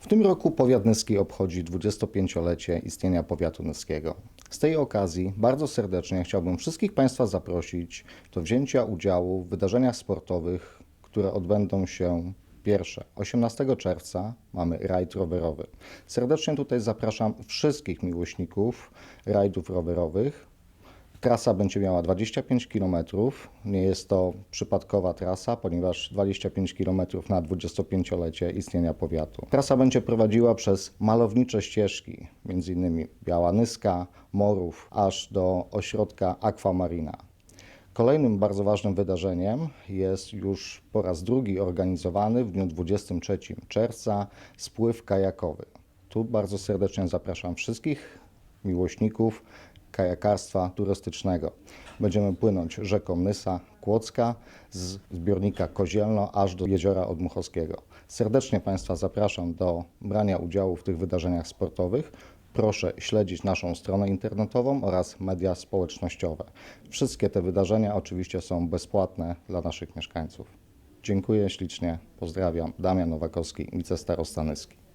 W tym roku powiat nyski obchodzi 25-lecie istnienia powiatu nyskiego. Z tej okazji bardzo serdecznie chciałbym wszystkich Państwa zaprosić do wzięcia udziału w wydarzeniach sportowych, które odbędą się pierwsze. 18 czerwca mamy rajd rowerowy. Serdecznie tutaj zapraszam wszystkich miłośników rajdów rowerowych. Trasa będzie miała 25 km. Nie jest to przypadkowa trasa, ponieważ 25 km na 25-lecie istnienia powiatu. Trasa będzie prowadziła przez malownicze ścieżki, m.in. Biała Nyska, Morów, aż do ośrodka Aquamarina. Kolejnym bardzo ważnym wydarzeniem jest już po raz drugi organizowany w dniu 23 czerwca spływ kajakowy. Tu bardzo serdecznie zapraszam wszystkich miłośników kajakarstwa turystycznego. Będziemy płynąć rzeką Nysa Kłodzka z zbiornika Kozielno aż do jeziora Odmuchowskiego. Serdecznie Państwa zapraszam do brania udziału w tych wydarzeniach sportowych. Proszę śledzić naszą stronę internetową oraz media społecznościowe. Wszystkie te wydarzenia oczywiście są bezpłatne dla naszych mieszkańców. Dziękuję ślicznie, pozdrawiam. Damian Nowakowski, wicestarosta Nyski.